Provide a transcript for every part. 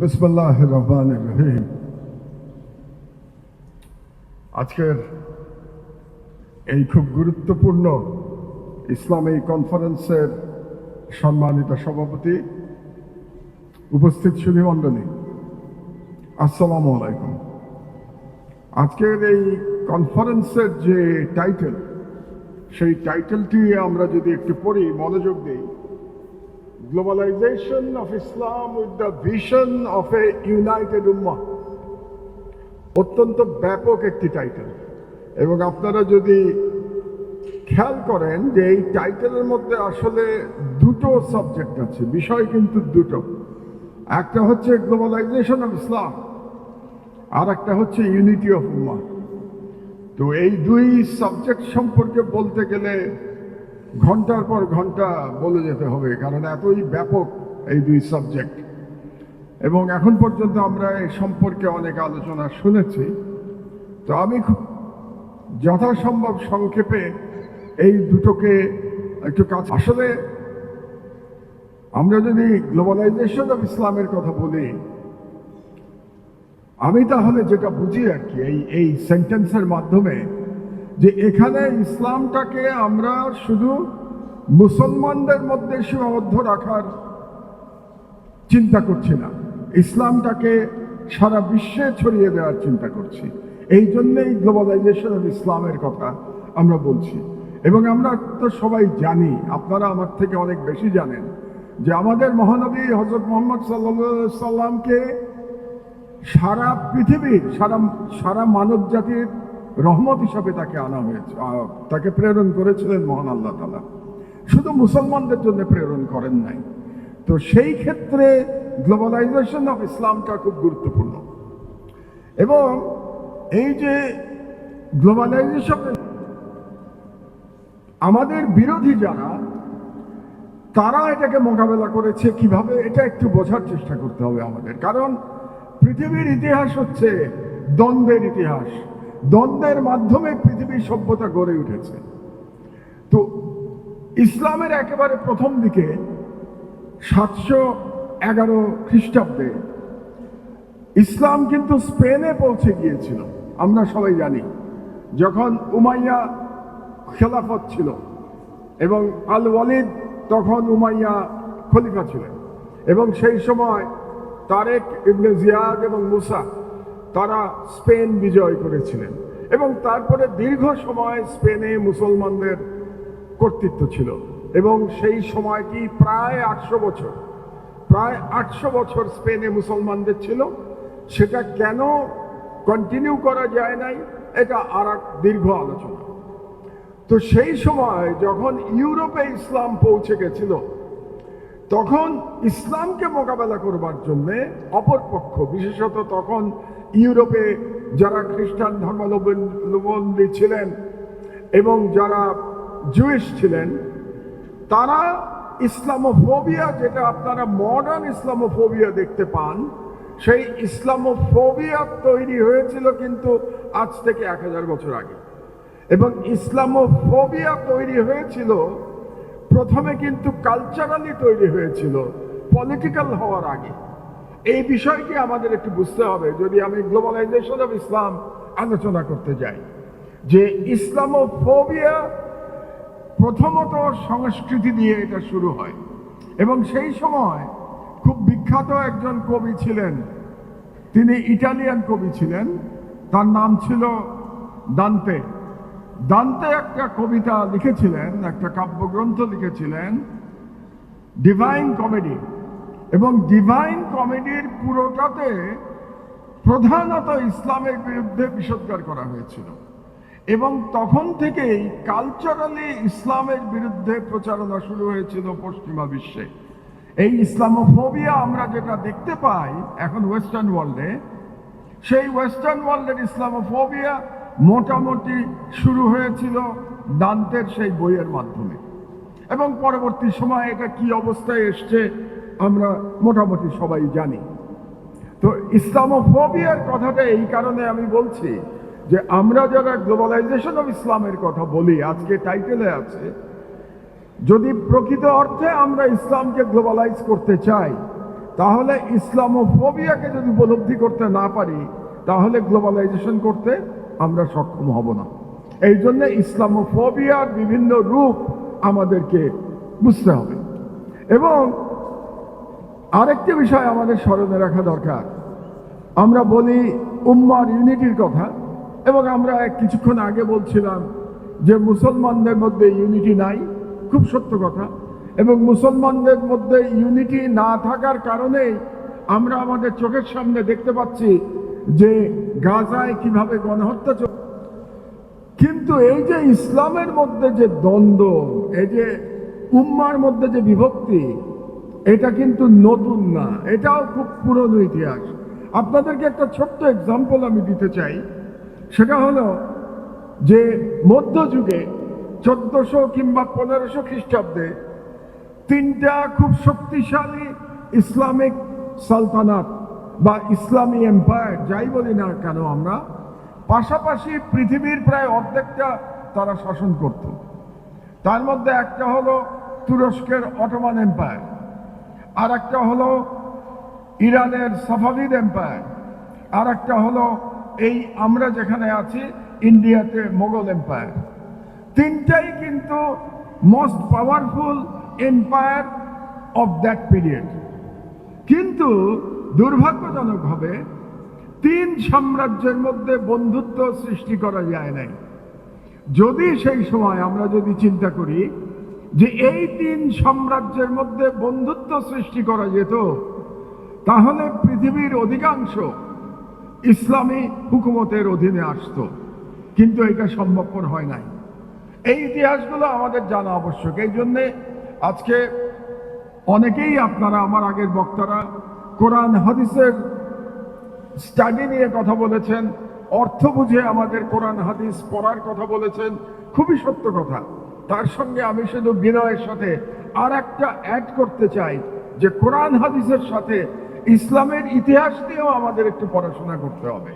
বিসমুল্লাহ রহমান রহিম। আজকের এই খুব গুরুত্বপূর্ণ ইসলামী কনফারেন্সের সম্মানিত সভাপতি উপস্থিত সুধীমণ্ডলী আসসালামু আলাইকুম। আজকের এই কনফারেন্সের যে টাইটেল, সেই টাইটেলটি আমরা যদি একটু পড়ি, মনোযোগ দিই globalisation of Islam with the vision of a united উম্মা অত্যন্ত ব্যাপক একটি টাইটেল এবং আপনারা যদি খেয়াল করেন যে এই টাইটেলের মধ্যে আসলে দুটো সাবজেক্ট আছে, বিষয় কিন্তু দুটো। একটা হচ্ছে গ্লোবালাইজেশন অফ ইসলাম আর একটা হচ্ছে ইউনিটি অফ উম্মা তো এই দুই সাবজেক্ট সম্পর্কে বলতে গেলে ঘণ্টার পর ঘণ্টা বলে যেতে হবে, কারণ এতই ব্যাপক এই দুই সাবজেক্ট এবং এখন পর্যন্ত আমরা এই সম্পর্কে অনেক আলোচনা শুনেছি। তো আমি খুব যথাসম্ভব সংক্ষেপে এই দুটোকে একটু কাজ আসলে আমরা যদি গ্লোবালাইজেশন অফ ইসলামের কথা বলি, আমি তাহলে যেটা বুঝি আর কি, এই এই সেন্টেন্সের মাধ্যমে যে এখানে ইসলামটাকে আমরা শুধু মুসলমানদের মধ্যে সীমাবদ্ধ রাখার চিন্তা করছি না। ইসলামটাকে সারা বিশ্বে ছড়িয়ে দেওয়ার চিন্তা করছি। এই জন্যেই গ্লোবালাইজেশন অফ ইসলামের কথা আমরা বলছি। এবং আমরা তো সবাই জানি, আপনারা আমার থেকে অনেক বেশি জানেন, যে আমাদের মহানবী হজরত মোহাম্মদ সাল্লা সাল্লামকে সারা পৃথিবীর, সারা সারা মানব জাতির রহমত হিসাবে তাকে আনা হয়েছে তাকে প্রেরণ করেছিলেন মহান আল্লাহ তালা শুধু মুসলমানদের জন্য প্রেরণ করেন নাই। তো সেই ক্ষেত্রে গ্লোবালাইজেশন অফ ইসলামটা খুব গুরুত্বপূর্ণ। এবং এই যে গ্লোবালাইজেশন, আমাদের বিরোধী যারা, তারা এটাকে মোকাবেলা করেছে। কীভাবে? এটা একটু বোঝার চেষ্টা করতে হবে আমাদের। কারণ পৃথিবীর ইতিহাস হচ্ছে দ্বন্দ্বের ইতিহাস। দ্বন্দ্বের মাধ্যমে পৃথিবীর সভ্যতা গড়ে উঠেছে। তো ইসলামের একেবারে প্রথম দিকে সাতশো এগারো খ্রিস্টাব্দে ইসলাম কিন্তু স্পেনে পৌঁছে গিয়েছিল, আমরা সবাই জানি। যখন উমাইয়া খেলাফত ছিল এবং আল ওয়ালিদ তখন উমাইয়া খলিফা ছিলেন এবং সেই সময় তারেক ইবনে জিয়াদ এবং মুসা তারা স্পেন বিজয় করেছিলেন। এবং তারপরে দীর্ঘ সময় স্পেনে মুসলমানদের কর্তৃত্ব ছিল। এবং সেই সময়টি প্রায় আটশো বছর। প্রায় আটশো বছর স্পেনে মুসলমানদের ছিল। সেটা কেন কন্টিনিউ করা যায় নাই, এটা আর এক দীর্ঘ আলোচনা। তো সেই সময় যখন ইউরোপে ইসলাম পৌঁছে গেছিল তখন ইসলামকে মোকাবেলা করবার জন্য অপরপক্ষ বিশেষত তখন ইউরোপে যারা খ্রিস্টান ধর্মাবলম্বী ছিলেন এবং যারা জুইশ ছিলেন, তারা ইসলামোফোবিয়া, যেটা আপনারা মডার্ন ইসলামোফোবিয়া দেখতে পান, সেই ইসলামোফোবিয়া তৈরি হয়েছিল কিন্তু আজ থেকে এক হাজার বছর আগে। এবং ইসলামোফোবিয়া তৈরি হয়েছিল প্রথমে কিন্তু কালচারালি তৈরি হয়েছিল পলিটিক্যাল হওয়ার আগে। এই বিষয়টি আমাদের একটু বুঝতে হবে, যদি আমি গ্লোবালাইজেশন অফ ইসলাম আলোচনা করতে যাই। যে ইসলামোফোবিয়া প্রথমত সংস্কৃতি দিয়ে এটা শুরু হয়। এবং সেই সময় খুব বিখ্যাত একজন কবি ছিলেন, তিনি ইটালিয়ান কবি ছিলেন, তার নাম ছিল দান্তে। দান্তে একটা কবিতা লিখেছিলেন, একটা কাব্যগ্রন্থ লিখেছিলেন ডিভাইন কমেডি এবং ডিভাইন কমেডির পুরোটাতে প্রধানত ইসলামের বিরুদ্ধে বিষোদ্গার করা হয়েছিল। এবং তখন থেকেই কালচারালি ইসলামের বিরুদ্ধে প্রচারণা শুরু হয়েছিল পশ্চিমা বিশ্বে। এই ইসলামোফোবিয়া আমরা যেটা দেখতে পাই এখন ওয়েস্টার্ন ওয়ার্ল্ডে সেই ওয়েস্টার্ন ওয়ার্ল্ডের ইসলামোফোবিয়া মোটামুটি শুরু হয়েছিল দান্তের সেই বইয়ের মাধ্যমে। এবং পরবর্তী সময় এটা কি অবস্থায় এসছে, আমরা মোটামুটি সবাই জানি। তো ইসলামোফোবিয়ার কথাটা এই কারণে আমি বলছি যে আমরা যারা গ্লোবালাইজেশন অফ ইসলামের কথা বলি, আজকে টাইটেলে আছে, যদি প্রকৃত অর্থে আমরা ইসলামকে গ্লোবালাইজ করতে চাই, তাহলে ইসলামোফোবিয়াকে যদি উপলব্ধি করতে না পারি, তাহলে গ্লোবালাইজেশন করতে আমরা সক্ষম হব না। এই জন্য ইসলামোফোবিয়ার বিভিন্ন রূপ আমাদেরকে বুঝতে হবে। এবং আরেকটি বিষয় আমাদের স্মরণে রাখা দরকার। আমরা বলি উম্মার ইউনিটির কথা, এবং আমরা কিছুক্ষণ আগে বলছিলাম যে মুসলমানদের মধ্যে ইউনিটি নাই, খুব সত্য কথা। এবং মুসলমানদের মধ্যে ইউনিটি না থাকার কারণেই আমরা আমাদের চোখের সামনে দেখতে পাচ্ছি যে গাজায় কীভাবে গণহত্যা চল কিন্তু এই যে ইসলামের মধ্যে যে দ্বন্দ্ব, এই যে উম্মার মধ্যে যে বিভক্তি, এটা কিন্তু নতুন না। এটাও খুব পুরনো ইতিহাস। আপনাদেরকে একটা ছোট্ট এক্সাম্পল আমি দিতে চাই। সেটা হলো যে মধ্যযুগে চোদ্দশো কিংবা পনেরোশো খ্রিস্টাব্দে তিনটা খুব শক্তিশালী ইসলামিক সালতানাত বা ইসলামী এম্পায়ার যাই বলি না কেন আমরা, পাশাপাশি পৃথিবীর প্রায় অর্ধেকটা তারা শাসন করত। তার মধ্যে একটা হলো তুরস্কের অটোমান এম্পায়ার আর একটা হলো ইরানের সাফাভিদ এম্পায়ার আর একটা হলো এই আমরা যেখানে আছি, ইন্ডিয়াতে মোগল এম্পায়ার তিনটাই কিন্তু most powerful empire of that period কিন্তু দুর্ভাগ্যজনকভাবে তিন সাম্রাজ্যের মধ্যে বন্ধুত্ব সৃষ্টি করা যায় নাই। যদি সেই সময় আমরা যদি চিন্তা করি যে এই তিন সাম্রাজ্যের মধ্যে বন্ধুত্ব সৃষ্টি করা যেত, তাহলে পৃথিবীর অধিকাংশ ইসলামী হুকুমতের অধীনে আসতো। কিন্তু এটা সম্ভবপর হয় নাই। এই ইতিহাসগুলো আমাদের জানা আবশ্যক। এই জন্যে আজকে অনেকেই আপনারা, আমার আগের বক্তারা কোরআন হাদিসের স্টাডি নিয়ে কথা বলেছেন, অর্থ বুঝে আমাদের কোরআন হাদিস পড়ার কথা বলেছেন, খুবই সত্য কথা। তার সঙ্গে আমি শুধু বিনয়ের সাথে আর একটা অ্যাড করতে চাই, যে কোরআন হাদিসের সাথে ইসলামের ইতিহাস নিয়েও আমাদের একটু পড়াশোনা করতে হবে।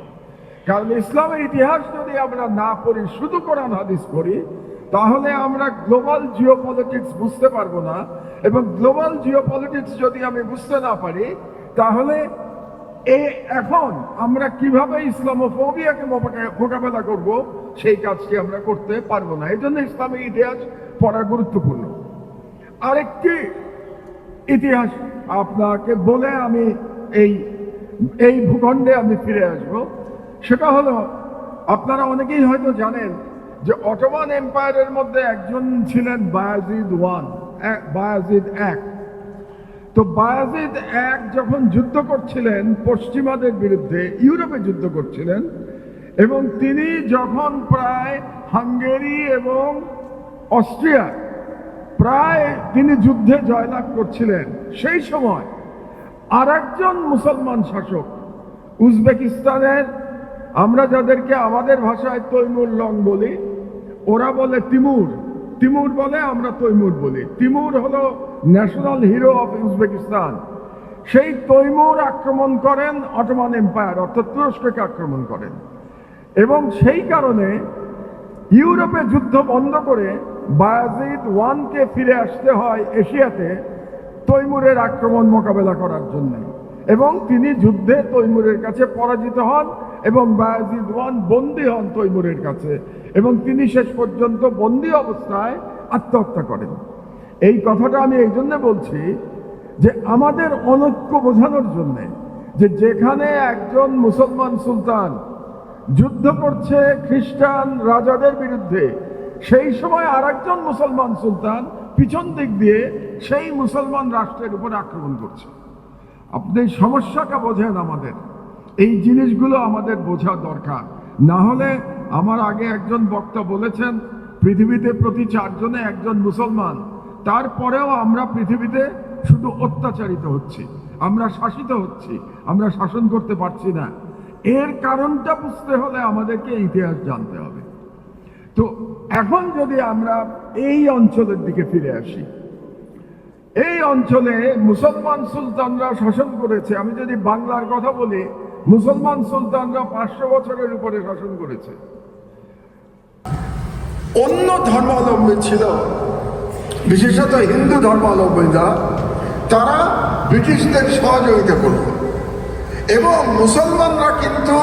কারণ ইসলামের ইতিহাস যদি আমরা না পড়ি, শুধু কোরআন হাদিস পড়ি, তাহলে আমরা গ্লোবাল জিও বুঝতে পারব না। এবং গ্লোবাল জিও যদি আমি বুঝতে না পারি তাহলে এ এখন আমরা কীভাবে ইসলামোফোবিয়াকে মোকাবে- মোকাবেলা করব, সেই কাজটি আমরা করতে পারব না? এই জন্য ইসলামিক ইতিহাস পড়া গুরুত্বপূর্ণ। আরেকটি ইতিহাস আপনাকে বলে আমি এই এই ভূখণ্ডে আমি ফিরে আসব। সেটা হলো, আপনারা অনেকেই হয়তো জানেন যে অটোমান এম্পায়ারের মধ্যে একজন ছিলেন বায়াজিদ ওয়ান বায়াজিদ এক। তো বায়াজিদ এক যখন যুদ্ধ করছিলেন পশ্চিমাদের বিরুদ্ধে, ইউরোপে যুদ্ধ করছিলেন, এবং তিনি যখন প্রায় হাঙ্গেরি এবং অস্ট্রিয়া, প্রায় তিনি যুদ্ধে জয়লাভ করছিলেন, সেই সময় আর মুসলমান শাসক উজবেকিস্তানের, আমরা যাদেরকে আমাদের ভাষায় তৈমুর লং বলি, ওরা বলে তিমুর তিমুর বলে আমরা তৈমুর বলি। তিমুর হলো ন্যাশনাল হিরো অফ উজবেকিস্তান সেই তৈমুর আক্রমণ করেন অটোমান এম্পায়ার অর্থাৎ তুরস্ককে আক্রমণ করেন। এবং সেই কারণে ইউরোপে যুদ্ধ বন্ধ করে বায়াজিদ ওয়ানকে ফিরে আসতে হয় এশিয়াতে তৈমুরের আক্রমণ মোকাবেলা করার জন্য। এবং তিনি যুদ্ধে তৈমুরের কাছে পরাজিত হন এবং বায়াজিদ ওয়ান বন্দী হন তৈমুরের কাছে। এবং তিনি শেষ পর্যন্ত বন্দী অবস্থায় আত্মহত্যা করেন। এই কথাটা আমি এই জন্য বলছি যে আমাদের অনৈক্য বোঝানোর জন্য যে যেখানে একজন মুসলমান সুলতান যুদ্ধ করছে খ্রিস্টান রাজাদের বিরুদ্ধে, সেই সময় আর মুসলমান সুলতান পিছন দিক দিয়ে সেই মুসলমান রাষ্ট্রের উপর আক্রমণ করছে। আপনি সমস্যাটা বোঝেন আমাদের। এই জিনিসগুলো আমাদের বোঝা দরকার। না হলে আমার আগে একজন বক্তা বলেছেন, পৃথিবীতে প্রতি চারজনে একজন মুসলমান। তারপরেও আমরা পৃথিবীতে শুধু অত্যাচারিত হচ্ছি, আমরা শাসিত হচ্ছি, আমরা শাসন করতে পারছি না। এর কারণটা বুঝতে হলে আমাদেরকে ইতিহাস জানতে হবে। তো এখন যদি আমরা এই অঞ্চলের দিকে ফিরে আসি, এই অঞ্চলে মুসলমান সুলতানরা শাসন করেছে। আমি যদি বাংলার কথা বলি, মুসলমান সুলতানরা পাঁচশো বছরের উপরে শাসন করেছে। অন্য ধর্মাবলম্বী ছিল। বিশেষত হিন্দু ধর্মাবলম্বীরা তারা ব্রিটিশদের সহযোগিতা করল এবং মুসলমানরা কিন্তু